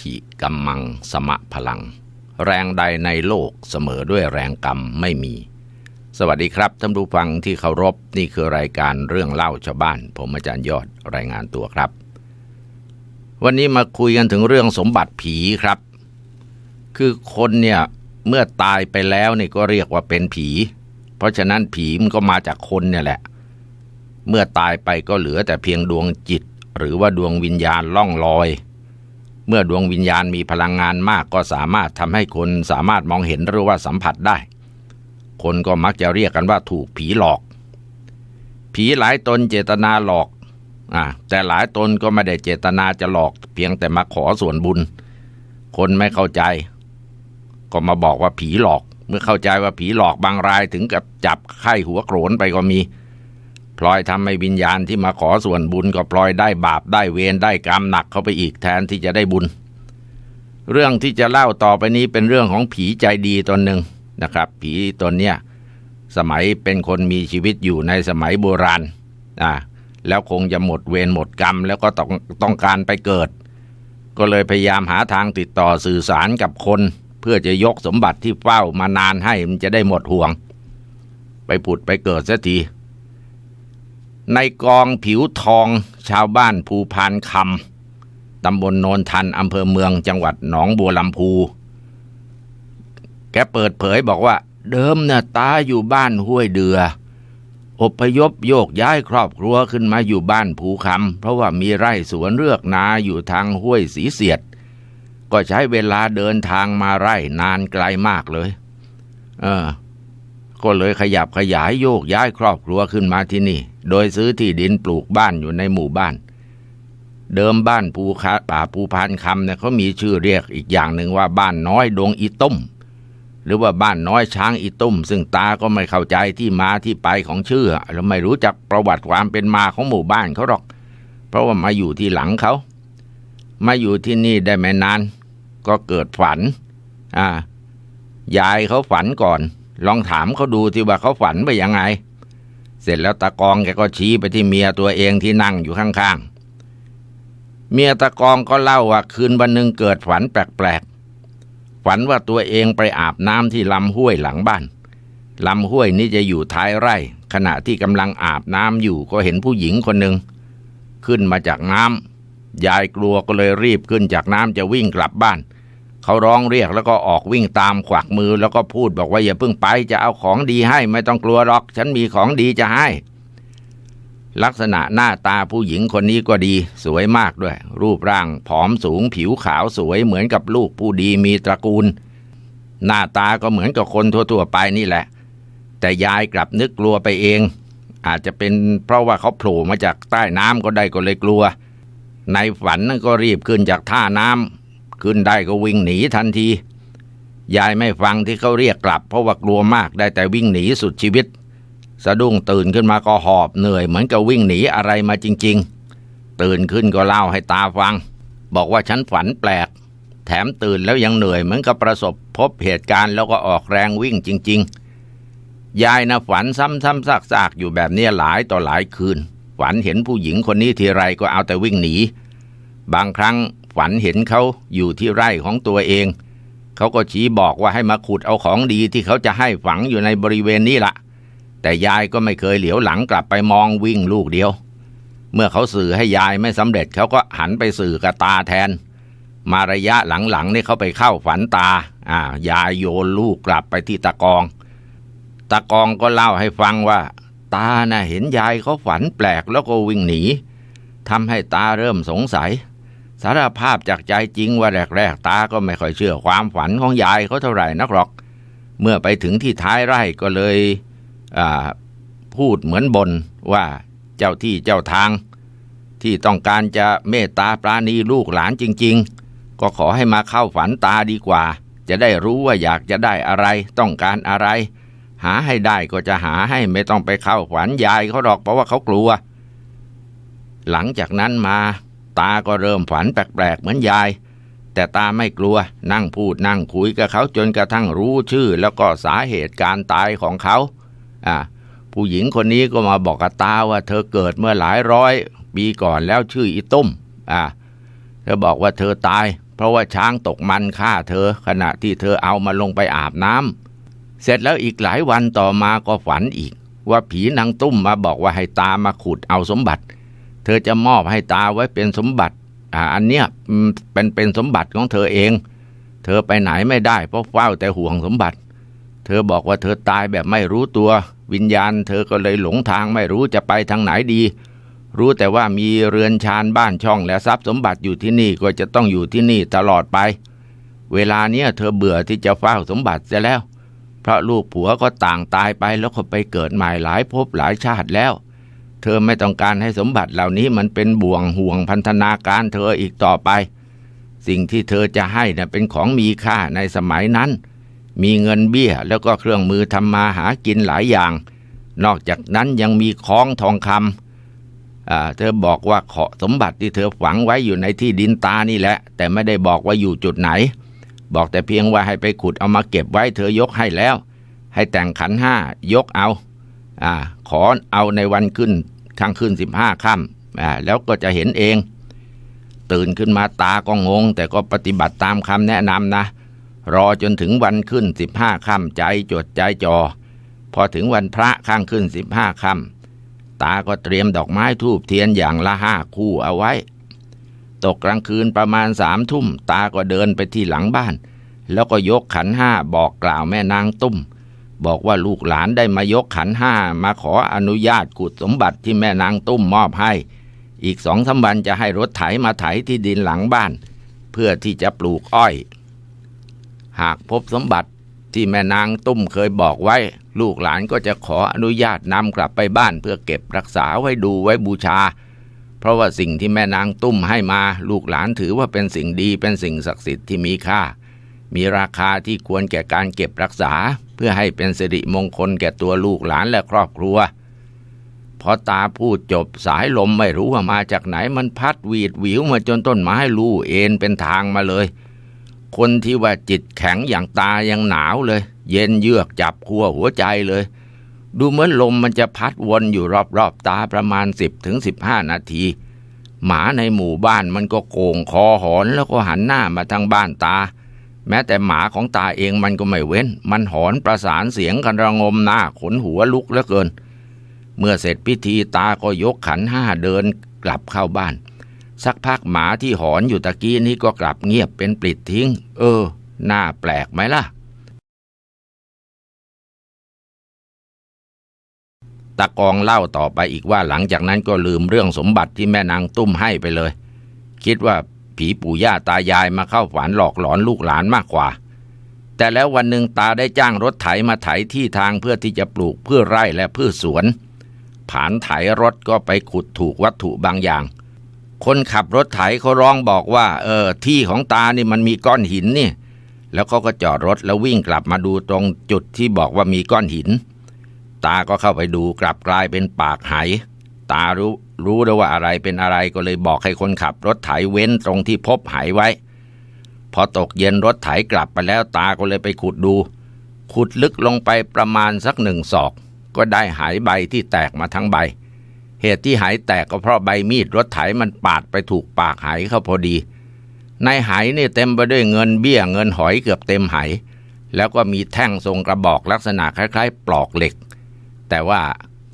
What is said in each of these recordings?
ถิกัมมังสมะพลัง แรงใดในโลกเสมอด้วยแรงกรรมไม่มี สวัสดีครับท่านผู้ฟังที่เคารพนี่คือรายการเรื่องเล่าชาวบ้าน ผมอาจารย์ยอดรายงานตัวครับ วันนี้มาคุยกันถึงเรื่องสมบัติผีครับ คือคนเนี่ยเมื่อตายไปแล้วนี่ก็เรียกว่าเป็นผี เพราะฉะนั้นผีมันก็มาจากคนเนี่ยแหละ เมื่อตายไปก็เหลือแต่เพียงดวงจิต หรือว่าดวงวิญญาณล่องลอย เมื่อดวงวิญญาณมีพลังงานมากก็สามารถทำให้คนสามารถมองเห็นหรือว่าสัมผัสได้ คนก็มักจะเรียกกันว่าถูกผีหลอก ผีหลายตนเจตนาหลอกอ่าแต่หลายตนก็ไม่ได้เจตนาจะหลอก เพียงแต่มาขอส่วนบุญ คนไม่เข้าใจ ก็มาบอกว่าผีหลอก เมื่อเข้าใจว่าผีหลอกบางรายถึงกับจับไข้หัวโกรนไปก็มี พลอยทำให้วิญญาณที่มาขอส่วนบุญก็พลอยได้บาปได้เวรได้กรรมหนักเข้าไปอีกแทนที่จะได้บุญ เรื่องที่จะเล่าต่อไปนี้เป็นเรื่องของผีใจดีตนหนึ่งนะครับ ผีตนเนี้ยสมัยเป็นคนมีชีวิตอยู่ในสมัยโบราณอ่าแล้วคงจะหมดเวรหมดกรรม แล้วก็ต้องต้องการไปเกิด ก็เลยพยายามหาทางติดต่อสื่อสารกับคน เพื่อจะยกสมบัติที่เฝ้ามานานให้มันจะได้หมดห่วง ไปผุดไปเกิดสักที ในกองผิวทองชาวบ้านภูพานคำตำบลโนนทันอำเภอเมืองจังหวัดหนองบัวลำพู แกเปิดเผยบอกว่า เดิมเนี่ยตาอยู่บ้านห้วยเดือ อพยพโยกย้ายครอบครัวขึ้นมาอยู่บ้านภูคำเพราะว่ามีไร่สวนเลือกนาอยู่ทางห้วยสีเสียด ก็ใช้เวลาเดินทางมาไร่นานไกลมากเลย เออ ก็เลยขยับขยายโยกย้ายครอบครัวขึ้นมาที่นี่ โดยซื้อที่ดินปลูกบ้านอยู่ในหมู่บ้าน เดิมบ้านภูคาป่าภูพานคำเนี่ยเขามีชื่อเรียกอีกอย่างหนึ่งว่าบ้านน้อยดงอีต้ม หรือว่าบ้านน้อยช้างอีตุ้ม ซึ่งตาก็ไม่เข้าใจที่มาที่ไปของชื่อแล้วไม่รู้จักประวัติความเป็นมาของหมู่บ้านเขาหรอก เพราะว่ามาอยู่ที่หลังเขา มาอยู่ที่นี่ได้ไม่นาน ก็เกิดฝัน อ่ายายเขาฝันก่อน ลองถามเขาดูที่ว่าเขาฝันไปยังไง เสร็จแล้วตากองแกก็ชี้ไปที่เมียตัวเองที่นั่งอยู่ข้างๆ เมียตากองก็เล่าว่าคืนวันหนึ่งเกิดฝันแปลกๆ ฝันว่าตัวเองไปอาบน้ำที่ลำห้วยหลังบ้านลำห้วยนี้จะอยู่ท้ายไร่ ขณะที่กำลังอาบน้ำอยู่ก็เห็นผู้หญิงคนหนึ่งขึ้นมาจากน้ำยายกลัวก็เลยรีบขึ้นจากน้ำจะวิ่งกลับบ้าน เขาร้องเรียกแล้วก็ออกวิ่งตามขวักมือแล้วก็พูดบอกว่าอย่าเพิ่งไปจะเอาของดีให้ไม่ต้องกลัวหรอก ฉันมีของดีจะให้ ลักษณะหน้าตาผู้หญิงคนนี้ก็ดี สวยมากด้วย รูปร่างผอมสูงผิวขาวสวยเหมือนกับลูกผู้ดีมีตระกูล หน้าตาก็เหมือนกับคนทั่วๆไปนี่แหละ แต่ยายกลับนึกกลัวไปเอง อาจจะเป็นเพราะว่าเขาโผล่มาจากใต้น้ำก็ได้ก็เลยกลัว ในฝันนั่นก็รีบขึ้นจากท่าน้ำ ขึ้นได้ก็วิ่งหนีทันที ยายไม่ฟังที่เขาเรียกกลับ เพราะว่ากลัวมากได้แต่วิ่งหนีสุดชีวิต สะดุ้งตื่นขึ้นมาก็หอบเหนื่อย เหมือนกับวิ่งหนีอะไรมาจริง ๆ ตื่นขึ้นก็เล่าให้ตาฟัง บอกว่าฉันฝันแปลก แถมตื่นแล้วยังเหนื่อยเหมือนกับประสบพบเหตุการณ์แล้วก็ออกแรงวิ่งจริง ๆ ยายนะฝันซ้ำๆซากๆอยู่แบบนี้หลายต่อหลายคืนฝันเห็นผู้หญิงคนนี้ทีไรก็เอาแต่วิ่งหนี บางครั้ง ฝันเห็นเขาอยู่ที่ไร่ของตัวเอง เขาก็ชี้บอกว่าให้มาขุดเอาของดีที่เขาจะให้ฝังอยู่ในบริเวณนี้ละแต่ยายก็ไม่เคยเหลียวหลังกลับไปมองวิ่งลูกเดียว เมื่อเขาสื่อให้ยายไม่สำเร็จเขาก็หันไปสื่อกับตาแทน มาระยะหลังๆนี่เขาไปเข้าฝันตา อ่ายายโยนลูกกลับไปที่ตะกอง ตะกองก็เล่าให้ฟังว่า ตาน่ะเห็นยายเขาฝันแปลกแล้วก็วิ่งหนีทำให้ตาเริ่มสงสัยารภาพจากใจจริงว่าแรก ๆ ตาก็ไม่ค่อยเชื่อความฝันของยายเขาเท่าไหร่นักหรอก เมื่อไปถึงที่ท้ายไร่ก็เลยพูดเหมือนบนว่าเจ้าที่เจ้าทาง ที่ต้องการจะเมตตาปราณีลูกหลานจริง ๆ ก็ขอให้มาเข้าฝันตาดีกว่า จะได้รู้ว่าอยากจะได้อะไรต้องการอะไร หาให้ได้ก็จะหาให้ไม่ต้องไปเข้าฝันยายเขาหรอกเพราะว่าเขากลัว หลังจากนั้นมา ตาก็เริ่มฝันแปลกๆเหมือนยาย แต่ตาไม่กลัวนั่งพูดนั่งคุยกับเขาจนกระทั่งรู้ชื่อ แล้วก็สาเหตุการตายของเขาอ่าผู้หญิงคนนี้ก็มาบอกกับตาว่าเธอเกิดเมื่อหลายร้อย ปีก่อนแล้วชื่ออีตุ้มอ่าเธอบอกว่าเธอตาย เพราะว่าช้างตกมันฆ่าเธอ ขณะที่เธอเอามาลงไปอาบน้ำเสร็จแล้วอีกหลายวันต่อมาก็ฝันอีก ว่าผีนางตุ้มมาบอกว่าให้ตามาขุดเอาสมบัติ เธอจะมอบให้ตาไว้เป็นสมบัติ อ่า อันเนี้ยเป็นเป็นสมบัติของเธอเอง เธอไปไหนไม่ได้เพราะเฝ้าแต่ห่วงสมบัติ เธอบอกว่าเธอตายแบบไม่รู้ตัว วิญญาณ เธอก็เลยหลงทางไม่รู้จะไปทางไหนดี รู้แต่ว่ามีเรือนชานบ้านช่องและทรัพย์สมบัติอยู่ที่นี่ก็จะต้องอยู่ที่นี่ตลอดไป เวลาเนี้ยเธอเบื่อที่จะเฝ้าสมบัติเสียแล้ว เพราะลูกผัวก็ต่างตายไปแล้วก็ไปเกิดใหม่หลายภพหลายชาติแล้ว เธอไม่ต้องการให้สมบัติเหล่านี้มันเป็นบ่วงห่วงพันธนาการเธออีกต่อไป สิ่งที่เธอจะให้นะ่ะเป็นของมีค่าในสมัยนั้น มีเงินเบี้ยแล้วก็เครื่องมือทำมาหากินหลายอย่าง นอกจากนั้นยังมีคล้องทองคำอ่าเธอบอกว่าขอสมบัติที่เธอฝังไว้อยู่ในที่ดินตานี่แหละ แต่ไม่ได้บอกว่าอยู่จุดไหน บอกแต่เพียงว่าให้ไปขุดเอามาเก็บไว้เธอยกให้แล้ว ให้แต่งขันห้ายกเอาอ่าขอเอาในวันขึ้น ข้างขึ้นสิบห้าค่ำแล้วก็จะเห็นเอง ตื่นขึ้นมาตาก็งง แต่ก็ปฏิบัติตามคำแนะนำนะ รอจนถึงวันขึ้นสิบห้าค่ำใจจดใจจอ พอถึงวันพระข้างขึ้นสิบห้าค่ำตาก็เตรียมดอกไม้ทูบเทียนอย่างละห้าคู่เอาไว้ ตกกลางคืนประมาณสามทุ่ม ตาก็เดินไปที่หลังบ้าน แล้วก็ยกขันห้าบอกกล่าวแม่นางตุ้ม บอกว่าลูกหลานได้มายกขันห้ามาขออนุญาตขุดสมบัติที่แม่นางตุ้มมอบให้ อีกสองสาวันจะให้รถไถมาไถที่ดินหลังบ้าน เพื่อที่จะปลูกอ้อย หากพบสมบัติที่แม่นางตุ้มเคยบอกไว้ ลูกหลานก็จะขออนุญาตนำกลับไปบ้านเพื่อเก็บรักษาไว้ดูไว้บูชา เพราะว่าสิ่งที่แม่นางตุ้มให้มา ลูกหลานถือว่าเป็นสิ่งดีเป็นสิ่งศักดิ์สิทธิ์ที่มีค่า มีราคาที่ควรแก่การเก็บรักษา เพื่อให้เป็นสิริมงคลแก่ตัวลูกหลานและครอบครัวพอตาพูดจบสายลมไม่รู้ว่ามาจากไหนมันพัดหวีดหวิวมาจนต้นไม้ลู่เอ็นเป็นทางมาเลย คนที่ว่าจิตแข็งอย่างตายังหนาวเลย เย็นเยือกจับขั้วหัวใจเลย ดูเหมือนลมมันจะพัดวนอยู่รอบๆตาประมาณ 10ถึง15 นาที หมาในหมู่บ้านมันก็โกงคอหอนแล้วก็หันหน้ามาทางบ้านตา แม้แต่หมาของตาเองมันก็ไม่เว้น มันหอนประสานเสียงกันระงมหน้าขนหัวลุกเหลือเกิน เมื่อเสร็จพิธีตาก็ยกขันห้าเดินกลับเข้าบ้าน สักพักหมาที่หอนอยู่ตะกี้นี้ก็กลับเงียบเป็นปลิดทิ้ง เออ น่าแปลกไหมล่ะ ตะกองเล่าต่อไปอีกว่าหลังจากนั้นก็ลืมเรื่องสมบัติที่แม่นางตุ้มให้ไปเลย คิดว่า ผีปู่ย่าตายายมาเข้าฝันหลอกหลอนลูกหลานมากกว่า แต่แล้ววันหนึ่งตาได้จ้างรถไถมาไถที่ทางเพื่อที่จะปลูกพืชไร่และพืชสวนผ่านไถรถก็ไปขุดถูกวัตถุบางอย่าง คนขับรถไถเขาร้องบอกว่า เออ ที่ของตานี่มันมีก้อนหินนี่ แล้วเขาก็จอดรถแล้ววิ่งกลับมาดูตรงจุดที่บอกว่ามีก้อนหิน ตาก็เข้าไปดูกลับกลายเป็นปากไหตารู้ รู้ได้วว่าอะไรเป็นอะไรก็เลยบอกให้คนขับรถไถเว้นตรงที่พบไหไว้ พอตกเย็นรถไถกลับไปแล้วตาก็เลยไปขุดดู ขุดลึกลงไปประมาณสักหนึ่งศอก ก็ได้หายใบที่แตกมาทั้งใบ เหตุที่หายแตกก็เพราะใบมีดรถไถมันปาดไปถูกปากไหเข้าพอดีในไหนี่เต็มไปด้วยเงินเบี้ยเงินหอยเกือบเต็มไหแล้วก็มีแท่งทรงกระบอกลักษณะคล้าย ๆ ปลอกเหล็ก แต่ว่า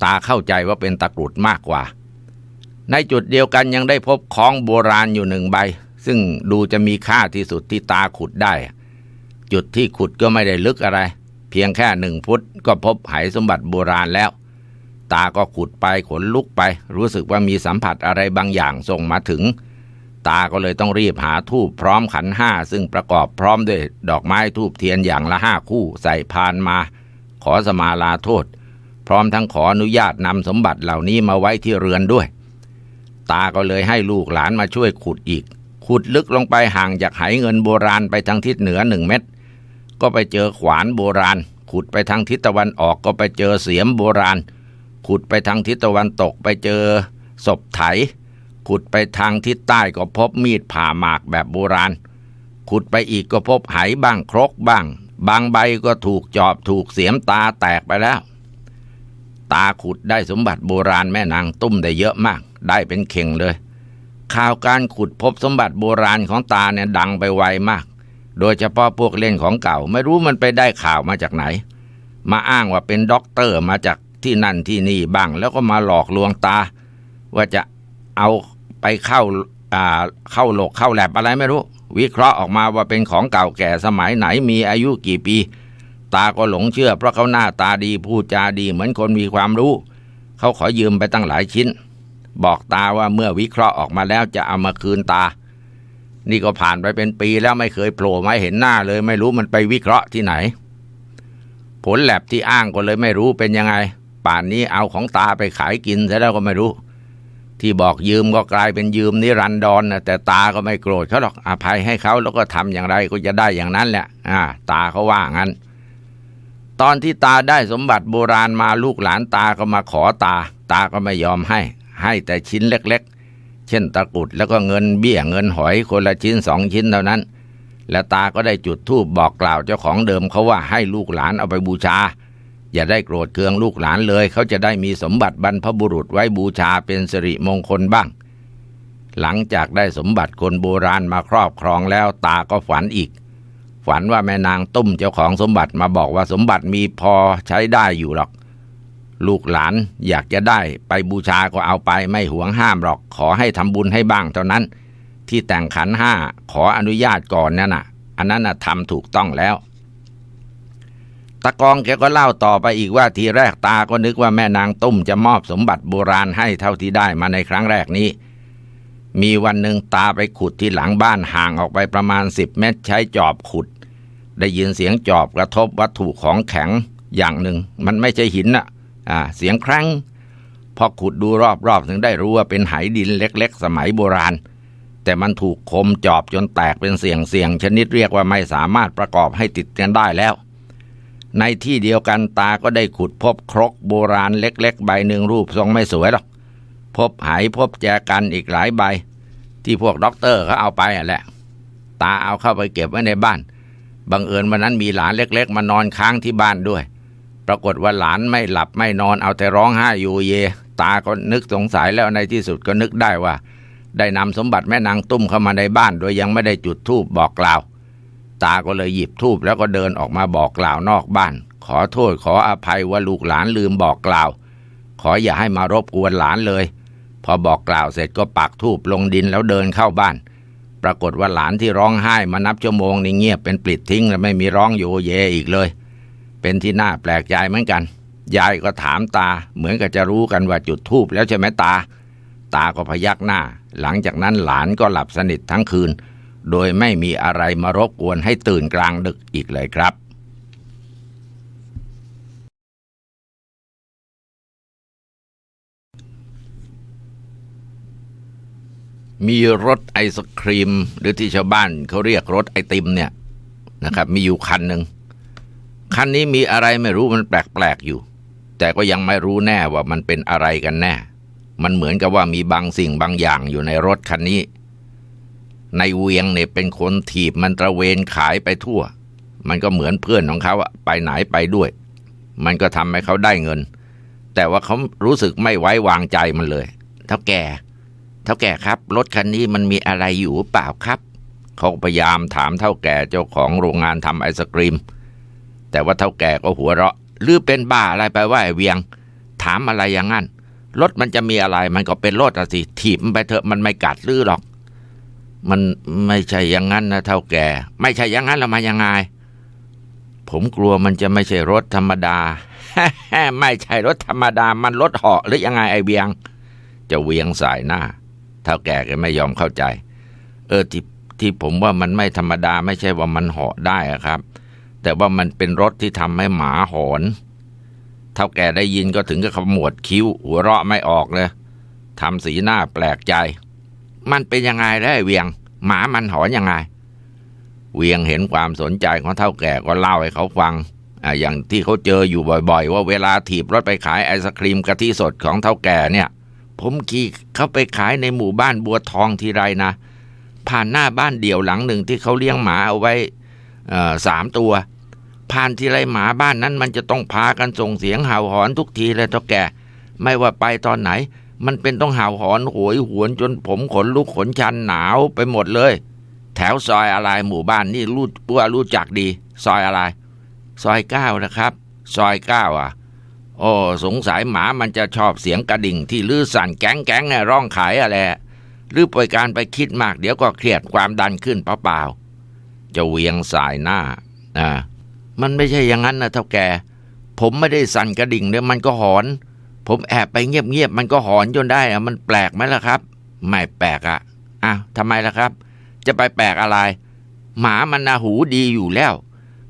ตาเข้าใจว่าเป็นตะกรุดมากกว่า ในจุดเดียวกันยังได้พบของโบราณอยู่หนึ่งใบ ซึ่งดูจะมีค่าที่สุดที่ตาขุดได้ จุดที่ขุดก็ไม่ได้ลึกอะไร เพียงแค่หนึ่งฟุตก็พบไหสมบัติโบราณแล้ว ตาก็ขุดไปขนลุกไป รู้สึกว่ามีสัมผัสอะไรบางอย่างส่งมาถึง ตาก็เลยต้องรีบหาทูบพร้อมขันห้าซึ่งประกอบพร้อมด้วยดอกไม้ทูบเทียนอย่างละห้าคู่ใส่พานมา ขอสมาลาโทษ พร้อมทั้งขออนุญาตนำสมบัติเหล่านี้มาไว้ที่เรือนด้วย ตาก็เลยให้ลูกหลานมาช่วยขุดอีก ขุดลึกลงไปห่างจากไหเงินโบราณไปทางทิศเหนือหนึ่งเมตร ก็ไปเจอขวานโบราณ ขุดไปทางทิศตะวันออกก็ไปเจอเสียมโบราณ ขุดไปทางทิศตะวันตกไปเจอศพไถ ขุดไปทางทิศใต้ก็พบมีดผ่าหมากแบบโบราณ ขุดไปอีกก็พบไหบ้างครกบ้าง บางใบก็ถูกจอบถูกเสียมตาแตกไปแล้ว ตาขุดได้สมบัติโบราณแม่นางตุ้มได้เยอะมาก ได้เป็นเข่งเลย ข่าวการขุดพบสมบัติโบราณของตาเนี่ยดังไปไวมาก โดยเฉพาะพวกเล่นของเก่า ไม่รู้มันไปได้ข่าวมาจากไหน มาอ้างว่าเป็นด็อกเตอร์มาจากที่นั่นที่นี่บ้าง แล้วก็มาหลอกลวงตา ว่าจะเอาไปเข้าอ่าเข้าโหลกเข้าแลบอะไรไม่รู้ วิเคราะห์ออกมาว่าเป็นของเก่าแก่สมัยไหนมีอายุกี่ปี ตาก็หลงเชื่อเพราะเขาหน้าตาดีพูดจาดีเหมือนคนมีความรู้ เขาขอยืมไปตั้งหลายชิ้น บอกตาว่าเมื่อวิเคราะห์ออกมาแล้วจะเอามาคืนตา นี่ก็ผ่านไปเป็นปีแล้วไม่เคยโผล่มาเห็นหน้าเลย ไม่รู้มันไปวิเคราะห์ที่ไหน ผลแลบที่อ้างก็เลยไม่รู้เป็นยังไง ป่านนี้เอาของตาไปขายกินซะแล้วก็ไม่รู้ ที่บอกยืมก็กลายเป็นยืมนิรันดรนะแต่ตาก็ไม่โกรธเขาหรอกอภัยให้เขาแล้วก็ทำอย่างไรก็จะได้อย่างนั้นแหละอ่า ตาเขาว่างั้นตอนที่ตาได้สมบัติโบราณมาลูกหลานตาก็มาขอตา ตาก็ไม่ยอมให้ ให้แต่ชิ้นเล็กๆ เช่นตะกรุดแล้วก็เงินเบี้ยเงินหอยคนละชิ้นสองชิ้นเท่านั้น และตาก็ได้จุดธูปบอกกล่าวเจ้าของเดิมเขาว่าให้ลูกหลานเอาไปบูชา อย่าได้โกรธเคืองลูกหลานเลย เขาจะได้มีสมบัติบรรพบุรุษไว้บูชาเป็นสิริมงคลบ้าง หลังจากได้สมบัติคนโบราณมาครอบครองแล้วตาก็ฝันอีกฝันว่าแม่นางตุ้มเจ้าของสมบัติมาบอกว่าสมบัติมีพอใช้ได้อยู่หรอก ลูกหลานอยากจะได้ไปบูชาก็เอาไปไม่หวงห้ามหรอกขอให้ทำบุญให้บ้างเท่านั้น ที่แต่งขันห้าขออนุญาตก่อนนั่นน่ะ อันนั้นน่ะทำถูกต้องแล้วตะกองแกก็เล่าต่อไปอีกว่าทีแรกตาก็นึกว่าแม่นางตุ้มจะมอบสมบัติโบราณให้เท่าที่ได้มาในครั้งแรกนี้ มีวันหนึ่งตาไปขุดที่หลังบ้านห่างออกไปประมาณสิบเมตรใช้จอบขุด ได้ยินเสียงจอบกระทบวัตถุของแข็งอย่างหนึ่ง มันไม่ใช่หินน่ะ อ่าเสียงครั้ง พอขุดดูรอบๆถึงได้รู้ว่าเป็นไหดินเล็กๆ สมัยโบราณ แต่มันถูกคมจอบจนแตกเป็นเสียงเสียงชนิดเรียกว่าไม่สามารถประกอบให้ติดกันได้แล้ว ในที่เดียวกันตาก็ได้ขุดพบครกโบราณเล็ก ๆ ใบหนึ่งรูปทรงไม่สวยหรอกพบไหพบแจกันอีกหลายใบ ที่พวกด็อกเตอร์เขาเอาไปอะแหละ ตาเอาเข้าไปเก็บไว้ในบ้านบังเอิญวันนั้นมีหลานเล็ก ๆ มานอนค้างที่บ้านด้วย ปรากฏว่าหลานไม่หลับไม่นอนเอาแต่ร้องไห้อยู่เย ตาก็นึกสงสัยแล้วในที่สุดก็นึกได้ว่า ได้นำสมบัติแม่นางตุ้มเข้ามาในบ้าน โดยยังไม่ได้จุดธูปบอกกล่าว ตาก็เลยหยิบธูปแล้วก็เดินออกมาบอกกล่าวนอกบ้าน ขอโทษขออภัยว่าลูกหลานลืมบอกกล่าว ขออย่าให้มารบกวนหลานเลย พอบอกกล่าวเสร็จก็ปักธูปลงดินแล้วเดินเข้าบ้าน ปรากฏว่าหลานที่ร้องไห้มานับชั่วโมงนี่เงียบเป็นปลิดทิ้งและไม่มีร้องโยเยอีกเลย เป็นที่น่าแปลกใจเหมือนกัน ยายก็ถามตาเหมือนกับจะรู้กันว่าจุดทูบแล้วใช่ไหมตา ตาก็พยักหน้า หลังจากนั้นหลานก็หลับสนิททั้งคืน โดยไม่มีอะไรมารบกวนให้ตื่นกลางดึกอีกเลยครับมีรถไอศครีม หรือที่ชาวบ้านเขาเรียกรถไอติมเนี่ยนะครับ มีอยู่คันหนึ่ง คันนี้มีอะไรไม่รู้มันแปลกๆอยู่ แต่ก็ยังไม่รู้แน่ว่ามันเป็นอะไรกันแน่ มันเหมือนกับว่ามีบางสิ่งบางอย่างอยู่ในรถคันนี้ ในเวียงเนี่ยเป็นคนถีบมันตระเวนขายไปทั่ว มันก็เหมือนเพื่อนของเขาอะไปไหนไปด้วย มันก็ทำให้เขาได้เงิน แต่ว่าเขารู้สึกไม่ไว้วางใจมันเลย เท่าแก่ เท่าแก่ครับ รถคันนี้มันมีอะไรอยู่เปล่าครับ เขาพยายามถามเท่าแก่เจ้าของโรงงานทำไอศกรีม แต่ว่าเท่าแก่ก็หัวเราะหรือเป็นบ้าอะไรไปว่าไอ้เวียง ถามอะไรอย่างนั้นรถมันจะมีอะไรมันก็เป็นรถอะสิถีบมันไปเถอะมันไม่กัดลือหรอก มันไม่ใช่อย่างนั้นนะเท่าแก่ ไม่ใช่อย่างนั้นแล้วมายังไง ผมกลัวมันจะไม่ใช่รถธรรมดาไม่ใช่รถธรรมดา มันรถเหาะหรือยังไงไอ้เวียง จะเวียงสายหน้า เท่าแก่ก็ไม่ยอมเข้าใจ เออที่ที่ผมว่ามันไม่ธรรมดา ไม่ใช่ว่ามันเหาะได้ครับ แต่ว่ามันเป็นรถที่ทำให้หมาหอน เท่าแก่ได้ยินก็ถึงกับขมวดคิ้ว หัวเราะไม่ออกเลยทำสีหน้าแปลกใจ มันเป็นยังไงได้เวียง หมามันหอนยังไง เวียงเห็นความสนใจของเท่าแก่ก็เล่าให้เขาฟังอ่าอย่างที่เขาเจออยู่บ่อยๆ ว่าเวลาถีบรถไปขายไอศครีมกะทิสดของเท่าแก่เนี่ย ผมขี่เข้าไปขายในหมู่บ้านบัวทองทีไรนะ ผ่านหน้าบ้านเดี่ยวหลังหนึ่งที่เขาเลี้ยงหมาเอาไว้อ่อสามตัว ผ่านทีไรหมาบ้านนั้น มันจะต้องพากันส่งเสียงเห่าหอนทุกทีเลยเท่าแก่ ไม่ว่าไปตอนไหน มันเป็นต้องเห่าหอนโหยหวนจนผมขนลุกขนชันหนาวไปหมดเลย แถวซอยอะไรหมู่บ้านนี่รู้ว่ารู้จักดี ซอยอะไร ซอยเก้านะครับ ซอยเก้าอะ โอ้สงสัยหมามันจะชอบเสียงกระดิ่งที่ลื้อสั่นแก๊งแก๊งเนี่ยร้องขายอะไรหรือปล่อยการไปคิดมากเดี๋ยวก็เครียดความดันขึ้นเปล่าๆจะเวียงสายหน้าอ่า มันไม่ใช่อย่างนั้นนะเท่าแกผมไม่ได้สั่นกระดิ่งเนี่ยมันก็หอน ผมแอบไปเงียบๆมันก็หอนจนได้อะมันแปลกไหมล่ะครับ ไม่แปลกอะอะทำไมล่ะครับ จะไปแปลกอะไร หมามันนะหูดีอยู่แล้ว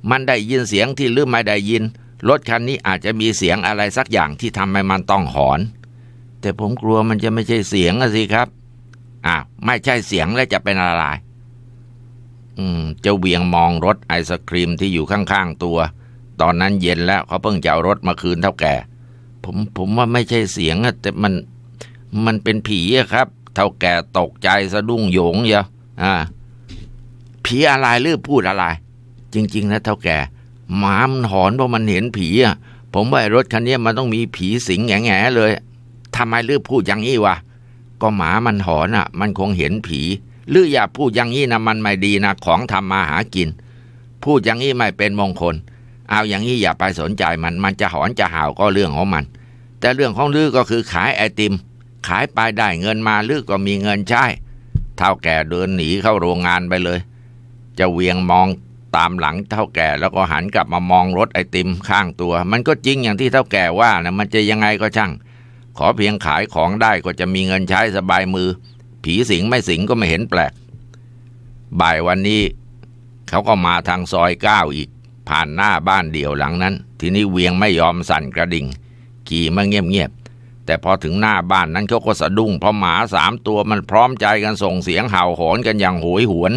มันได้ยินเสียงที่ลืมไม่ได้ยินรถคันนี้อาจจะมีเสียงอะไรสักอย่างที่ทำให้มันต้องหอน แต่ผมกลัวมันจะไม่ใช่เสียงอะสิครับอ้าวไม่ใช่เสียงแล้วจะเป็นอะไร อืมเจ้าเวียงมองรถไอศครีมที่อยู่ข้างๆตัว ตอนนั้นเย็นแล้วเขาเพิ่งจะเอารถมาคืนเท่าแก่ ผมผมว่าไม่ใช่เสียงอะแต่มันมันเป็นผีอะครับ เท่าแก่ตกใจสะดุ้งโยงเยอะอ่าผีอะไรหรือพูดอะไร จริง ๆ นะเท่าแก่หมามันหอนเพราะมันเห็นผีอะ ผมว่ารถคันนี้มันต้องมีผีสิงแง่ๆเลยทำไมลือพูดอย่างนี้วะก็หมามันหอนอะ มันคงเห็นผี หรืออย่าพูดอย่างนี้นะมันไม่ดีนะของทำมาหากิน พูดอย่างนี้ไม่เป็นมงคล เอาอย่างนี้อย่าไปสนใจมันมันจะหอนจะเห่าก็เรื่องของมัน แต่เรื่องของลือก็คือขายไอติม ขายไปได้เงินมาลือก็มีเงินใช้เท่าแก่เดินหนีเข้าโรงงานไปเลย จะเวียงมองตามหลังเท่าแก่แล้วก็หันกลับมามองรถไอติมข้างตัว มันก็จริงอย่างที่เท่าแก่ว่านะมันจะยังไงก็ช่าง ขอเพียงขายของได้ก็จะมีเงินใช้สบายมือ ผีสิงไม่สิงก็ไม่เห็นแปลก บ่ายวันนี้ เขาก็มาทางซอยเก้าอีก ผ่านหน้าบ้านเดี่ยวหลังนั้น ทีนี้เวียงไม่ยอมสั่นกระดิ่ง ขี่มาเงียบๆแต่พอถึงหน้าบ้านนั้นเขาก็สะดุ้งเพราะหมาสามตัวมันพร้อมใจกันส่งเสียงเห่าหอนกันอย่างโหยหวน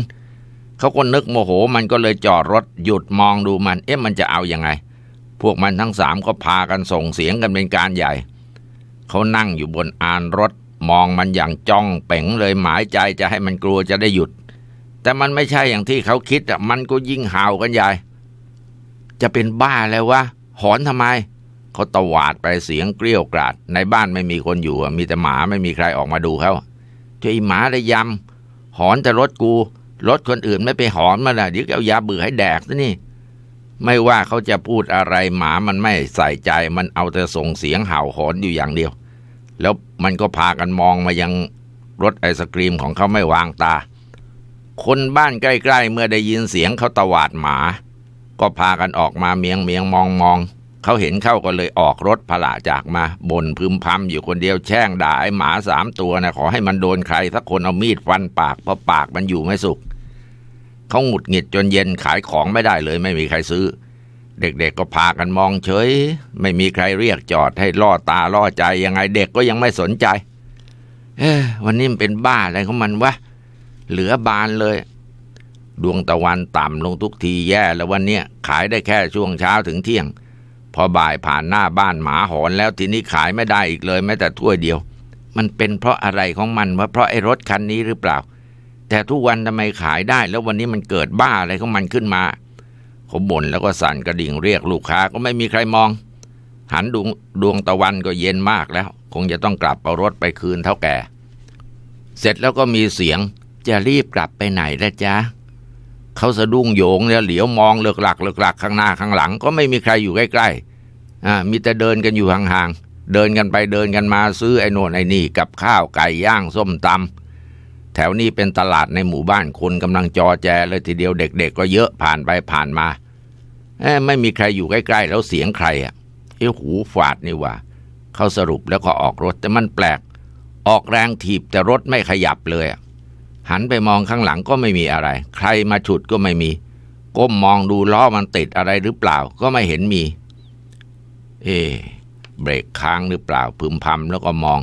เขาก็นึกโมโหมันก็เลยจอดรถหยุดมองดูมันเอ๊ะมันจะเอาอยัางไง พวกมันทั้งสามก็พากันส่งเสียงกันเป็นการใหญ่ เขานั่งอยู่บนอานรถ มองมันอย่างจ้องเป่งเลยหมายใจจะให้มันกลัวจะได้หยุด แต่มันไม่ใช่อย่างที่เขาคิดอะมันก็ยิ่งเห่ากันใหญ่ จะเป็นบ้าแล้ววะหอนทำไมเขาตวาดไปเสียงเกลี้ยวกราด ในบ้านไม่มีคนอยู่มีแต่หมาไม่มีใครออกมาดูเขาเจ้าไอ้หมาได้ยำหอนแต่รถกูรถคนอื่นไม่ไปหอนมาละเดี๋ยวเอายาเบื่อให้แดกซะนี่ ไม่ว่าเขาจะพูดอะไรหมามันไม่ใส่ใจมันเอาแต่ส่งเสียงเห่าหอนอยู่อย่างเดียว แล้วมันก็พากันมองมายังรถไอศกรีมของเขาไม่วางตา คนบ้านใกล้ๆ เมื่อได้ยินเสียงเขาตวาดหมา ก็พากันออกมาเมียงเมียงมองมองเขาเห็นเข้าก็เลยออกรถพละจากมาบ่นพึมพำอยู่คนเดียวแช่งด่าไอหมาสามตัวนะขอให้มันโดนใครสักคนเอามีดฟันปากเพราะปากมันอยู่ไม่สุขเขาหงุดหงิดจนเย็นขายของไม่ได้เลยไม่มีใครซื้อ เด็กๆก็พากันมองเฉย ไม่มีใครเรียกจอดให้ล่อตาล่อใจยังไงเด็กก็ยังไม่สนใจ เอ้วันนี้มันเป็นบ้าอะไรของมันวะเหลือบานเลย ดวงตะวันต่ำลงทุกทีแย่แล้ววันนี้ขายได้แค่ช่วงเช้าถึงเที่ยง พอบ่ายผ่านหน้าบ้านหมาหอนแล้วทีนี้ขายไม่ได้อีกเลยแม้แต่ถ้วยเดียว มันเป็นเพราะอะไรของมันวะเพราะไอ้รถคันนี้หรือเปล่า แต่ทุกวันทำไมขายได้ แล้ววันนี้มันเกิดบ้าอะไรของมันขึ้นมา เขาบ่นแล้วก็สั่นกระดิ่งเรียกลูกค้าก็ไม่มีใครมอง หันดวงดวงตะวันก็เย็นมากแล้ว คงจะต้องกลับเอารถไปคืนเท่าแก่ เสร็จแล้วก็มีเสียงจะรีบกลับไปไหนละจ๊ะเขาสะดุ้งโยงแล้วเหลียวมองเลือกหลักเลือกหลักข้างหน้าข้างหลัง ก็ไม่มีใครอยู่ใกล้ๆอ่ามีแต่เดินกันอยู่ห่างๆเดินกันไปเดินกันมาซื้อไอ้โน่นไอ้นี่กับข้าวไก่ย่างส้มตำ แถวนี้เป็นตลาดในหมู่บ้านคนกำลังจอแจเลยทีเดียวเด็กๆก็เยอะผ่านไปผ่านมาเอ้ไม่มีใครอยู่ใกล้ๆ แล้วเสียงใครอะเอ้หูฝาดนี่ว่าเขาสรุปแล้วก็ออกรถแต่มันแปลก ออกแรงถีบแต่รถไม่ขยับเลยหันไปมองข้างหลังก็ไม่มีอะไร ใครมาฉุดก็ไม่มี ก้มมองดูล้อมันติดอะไรหรือเปล่าก็ไม่เห็นมี เอะเบรกค้างหรือเปล่าพึมพำแล้วก็มอง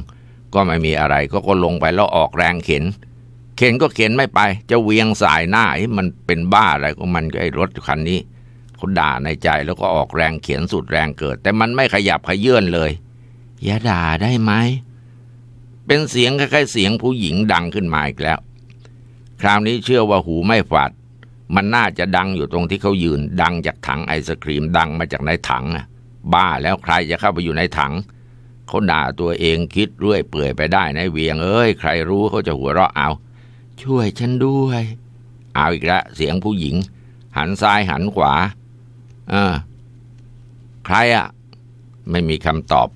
ก็ไม่มีอะไรก็ก็ลงไปแล้วออกแรงเข็น เข็นก็เข็นไม่ไป จะเวียงสายหน้ามันเป็นบ้าอะไรก็มันไอ้รถคันนี้เขาด่าในใจแล้วก็ออกแรงเข็นสุดแรงเกิด แต่มันไม่ขยับขยื่นเลย อย่าด่าได้ไหม เป็นเสียงคล้ายๆเสียงผู้หญิงดังขึ้นมาอีกแล้ว คราวนี้เชื่อว่าหูไม่ฝาด มันน่าจะดังอยู่ตรงที่เขายืน ดังจากถังไอศครีมดังมาจากในถังอะบ้าแล้วใครจะเข้าไปอยู่ในถังเขาด่าตัวเองคิดเรื่อยเปื่อยไปได้ในะเวียง เอ้ยใครรู้เขาจะหัวเราะเอา ช่วยฉันด้วย เอาอีกแล้วเสียงผู้หญิง หันซ้ายหันขวา เออ ใครอะไม่มีคำตอบ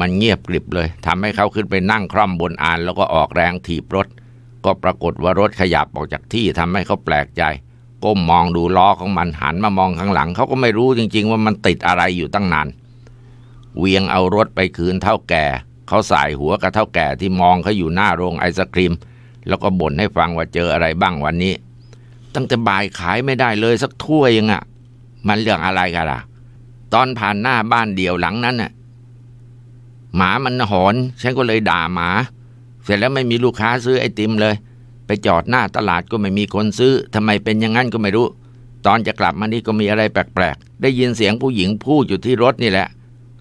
มันเงียบกริบเลยทำให้เขาขึ้นไปนั่งคร่อมบนอาน แล้วก็ออกแรงถีบรถ ก็ปรากฏว่ารถขยับออกจากที่ทำให้เขาแปลกใจ ก้มมองดูล้อของมันหันมามองข้างหลัง เขาก็ไม่รู้จริง ๆ ว่ามันติดอะไรอยู่ตั้งนานเวียงเอารถไปคืนเท่าแก่ เขาสายหัวกับเท่าแก่ที่มองเขาอยู่หน้าโรงไอศครีม แล้วก็บ่นให้ฟังว่าเจออะไรบ้างวันนี้ ตั้งแต่บ่ายขายไม่ได้เลยสักถ้วยยังอะ่ะ มันเรื่องอะไรกันล่ะ ตอนผ่านหน้าบ้านเดี่ยวหลังนั้นน่ะ หมามันหอน ฉันก็เลยด่าหมา เสร็จแล้วไม่มีลูกค้าซื้อไอติมเลย ไปจอดหน้าตลาดก็ไม่มีคนซื้อทำไมเป็นอย่างนั้นก็ไม่รู้ ตอนจะกลับมานี่ก็มีอะไรแปลกๆ ได้ยินเสียงผู้หญิงพูดอยู่ที่รถนี่แหละ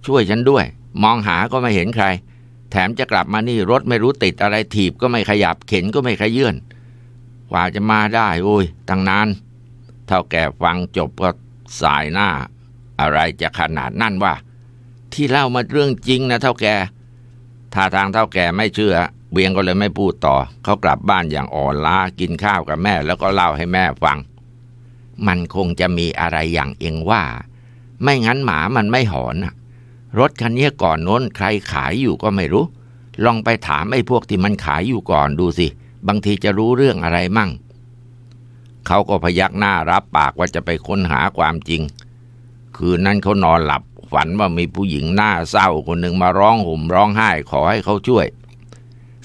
ช่วยฉันด้วย มองหาก็ไม่เห็นใคร ถมจะกลับมานี่รถไม่รู้ติดอะไรถีบก็ไม่ขยับเข็นก็ไม่ขยื่นกว่าจะมาได้ โอ้ยตั้งนานเท่าแก่ฟังจบก็สายหน้า อะไรจะขนาดนั่นว่า ที่เล่ามาเรื่องจริงนะเท่าแก่ท่าทางเท่าแก่ไม่เชื่อเวียงก็เลยไม่พูดต่อ เขากลับบ้านอย่างอ่อนล้ากินข้าวกับแม่ แล้วก็เล่าให้แม่ฟัง มันคงจะมีอะไรอย่างเองว่า ไม่งั้นหมามันไม่หอนน่ะ รถคันนี้ก่อนโน้นใครขายอยู่ก็ไม่รู้ ลองไปถามไอ้พวกที่มันขายอยู่ก่อนดูสิ บางทีจะรู้เรื่องอะไรมั่ง เขาก็พยักหน้ารับปากว่าจะไปค้นหาความจริง คืนนั้นเขานอนหลับฝันว่ามีผู้หญิงหน้าเศร้าคนหนึ่งมาร้องห่มร้องไห้ขอให้เขาช่วย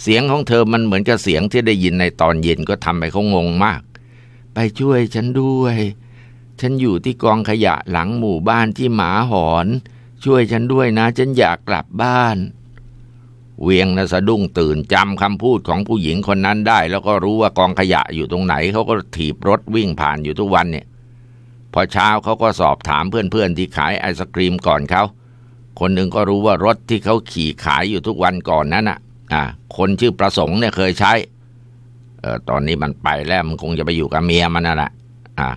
เสียงของเธอมันเหมือนกับเสียงที่ได้ยินในตอนเย็นก็ทำให้เขางงมาก ไปช่วยฉันด้วย ฉันอยู่ที่กองขยะหลังหมู่บ้านที่หมาหอน ช่วยฉันด้วยนะ ฉันอยากกลับบ้าน เวียงนะสะดุ้งตื่นจำคำพูดของผู้หญิงคนนั้นได้ แล้วก็รู้ว่ากองขยะอยู่ตรงไหน เขาก็ถีบรถวิ่งผ่านอยู่ทุกวันเนี่ย พอเช้าเขาก็สอบถามเพื่อนๆที่ขายไอศกรีมก่อนเขา คนหนึ่งก็รู้ว่ารถที่เขาขี่ขายอยู่ทุกวันก่อนนั้นอะ อ่า คนชื่อประสงค์เนี่ยเคยใช้เออตอนนี้มันไปแล้วมันคงจะไปอยู่กับเมียมันนั่นแหละอ่า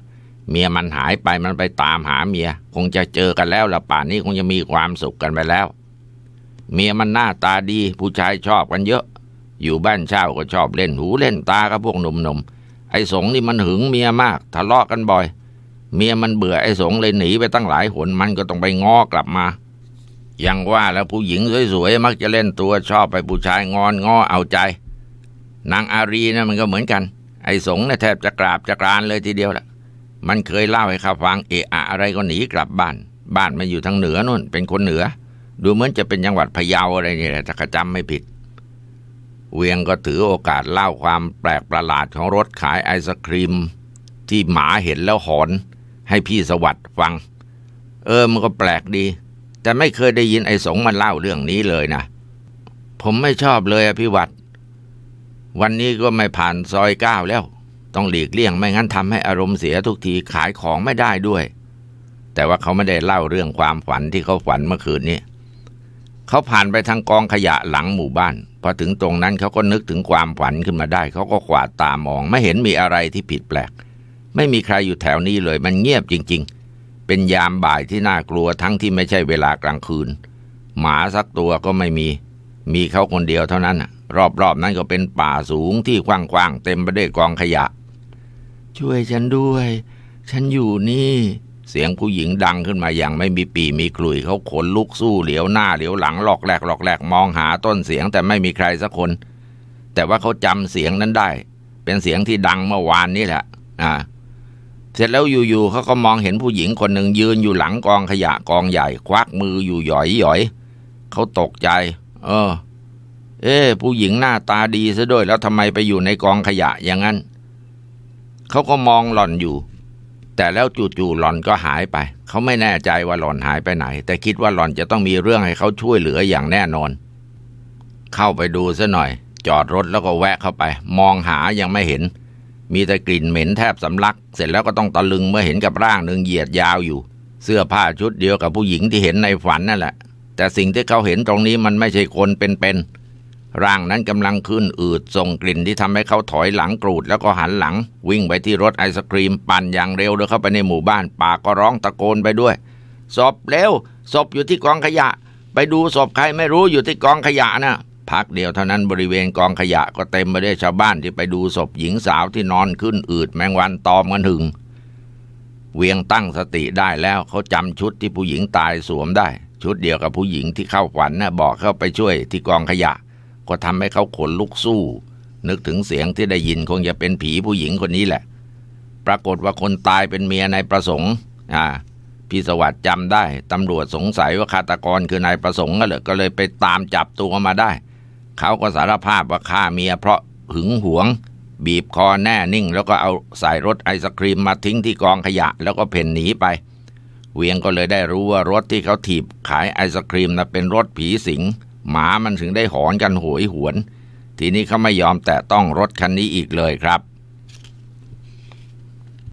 เมียมันหายไปมันไปตามหาเมีย คงจะเจอกันแล้วละป่านนี้คงจะมีความสุขกันไปแล้ว เมียมันหน้าตาดี ผู้ชายชอบกันเยอะ อยู่บ้านเช่าก็ชอบเล่นหูเล่นตากับพวกหนุ่มๆไอ้สงนี่มันหึงเมียมากทะเลาะกันบ่อย เมียมันเบื่อไอ้สงเลยหนีไปตั้งหลายหนมันก็ต้องไปง้อกลับมายังว่าแล้วผู้หญิงสวยๆมักจะเล่นตัวชอบไปผู้ชายงอนง้อเอาใจ นางอารีนะมันก็เหมือนกัน ไอ้สงเนี่ยแทบจะกราบจะกรานเลยทีเดียวแหละ มันเคยเล่าให้ข้าฟังเอะอะอะไรก็หนีกลับบ้าน บ้านมันอยู่ทางเหนือนู่น เป็นคนเหนือ ดูเหมือนจะเป็นจังหวัดพะเยาอะไรนี่แหละถ้าจำไม่ผิด เวียงก็ถือโอกาสเล่าความแปลกประหลาดของรถขายไอศครีม ที่หมาเห็นแล้วหอน ให้พี่สวัสด์ฟัง เออมันก็แปลกดี แต่ไม่เคยได้ยินไอ้สงมันเล่าเรื่องนี้เลยนะผมไม่ชอบเลยอพี่วัดวันนี้ก็ไม่ผ่านซอยเก้าแล้ว ต้องหลีกเลี่ยงไม่งั้นทำให้อารมณ์เสียทุกทีขายของไม่ได้ด้วย แต่ว่าเขาไม่ได้เล่าเรื่องความฝันที่เขาฝันเมื่อคืนนี้เขาผ่านไปทางกองขยะหลังหมู่บ้านพอถึงตรงนั้นเขาก็นึกถึงความฝันขึ้นมาได้ เขาก็ขวาดตามอง ไม่เห็นมีอะไรที่ผิดแปลก ไม่มีใครอยู่แถวนี้เลยมันเงียบจริง ๆ เป็นยามบ่ายที่น่ากลัวทั้งที่ไม่ใช่เวลากลางคืน หมาสักตัวก็ไม่มี มีเขาคนเดียวเท่านั้นรอบๆนั้นก็เป็นป่าสูงที่กว้างๆเต็มไปด้วยกองขยะ ช่วยฉันด้วย ฉันอยู่นี่ เสียงผู้หญิงดังขึ้นมาอย่างไม่มีปีมีกลุยเขาขนลุกสู้เหลียวหน้าเหลียวหลังหลอกแหลกหลอกแหลกมองหาต้นเสียงแต่ไม่มีใครสักคน แต่ว่าเขาจำเสียงนั้นได้ เป็นเสียงที่ดังเมื่อวานนี่แหละ อ่า เสร็จแล้วอยู่ๆเขาก็มองเห็นผู้หญิงคนหนึ่งยืนอยู่หลังกองขยะกองใหญ่ ควักมืออยู่หย่อยหย่อยเขาตกใจ เออ เอ๊ผู้หญิงหน้าตาดีซะด้วยแล้วทำไมไปอยู่ในกองขยะอย่างนั้น เขาก็มองหล่อนอยู่ แต่แล้วจู่ๆหล่อนก็หายไป เขาไม่แน่ใจว่าหล่อนหายไปไหน แต่คิดว่าหล่อนจะต้องมีเรื่องให้เขาช่วยเหลืออย่างแน่นอน เข้าไปดูซะหน่อย จอดรถแล้วก็แวะเข้าไป มองหายังไม่เห็น มีแต่กลิ่นเหม็นแทบสำลัก เสร็จแล้วก็ต้องตะลึงเมื่อเห็นกับร่างหนึ่งเหยียดยาวอยู่ เสื้อผ้าชุดเดียวกับผู้หญิงที่เห็นในฝันนั่นแหละ แต่สิ่งที่เขาเห็นตรงนี้มันไม่ใช่คนเป็นๆ ร่างนั้นกำลังขึ้นอืดส่งกลิ่นที่ทำให้เขาถอยหลังกรูดแล้วก็หันหลัง วิ่งไปที่รถไอศครีมปั่นอย่างเร็วเดินเข้าไปในหมู่บ้านปากก็ร้องตะโกนไปด้วยศพเร็วศพอยู่ที่กองขยะ ไปดูศพใครไม่รู้อยู่ที่กองขยะนะพักเดียวเท่านั้นบริเวณกองขยะก็เต็มไปด้วยชาวบ้านที่ไปดูศพหญิงสาวที่นอนขึ้นอืดแมงวันตอมกันหึง เวียงตั้งสติได้แล้วเขาจำชุดที่ผู้หญิงตายสวมได้ ชุดเดียวกับผู้หญิงที่เข้าฝันนะ่ะบอกเข้าไปช่วยที่กองขยะ ก็ทำให้เขาขนลุกสู้ นึกถึงเสียงที่ได้ยินคงจะเป็นผีผู้หญิงคนนี้แหละ ปรากฏว่าคนตายเป็นเมียนายประสงค์ อ่า พี่สวัสดิ์จำได้ตำรวจสงสัยว่าฆาตกรคือนายประสงค์ก็เลยก็เลยไปตามจับตัวมาได้ เขาก็สารภาพว่าฆ่าเมียเพราะหึงหวง บีบคอแน่นิ่ง แล้วก็เอาใส่รถไอศครีมมาทิ้งที่กองขยะ แล้วก็เพ่นหนีไปเวียงก็เลยได้รู้ว่ารถที่เขาถีบขายไอศครีมนะเป็นรถผีสิง หมามันถึงได้หอนกันโหยหวน ทีนี้เขาไม่ยอมแตะต้องรถคันนี้อีกเลยครับ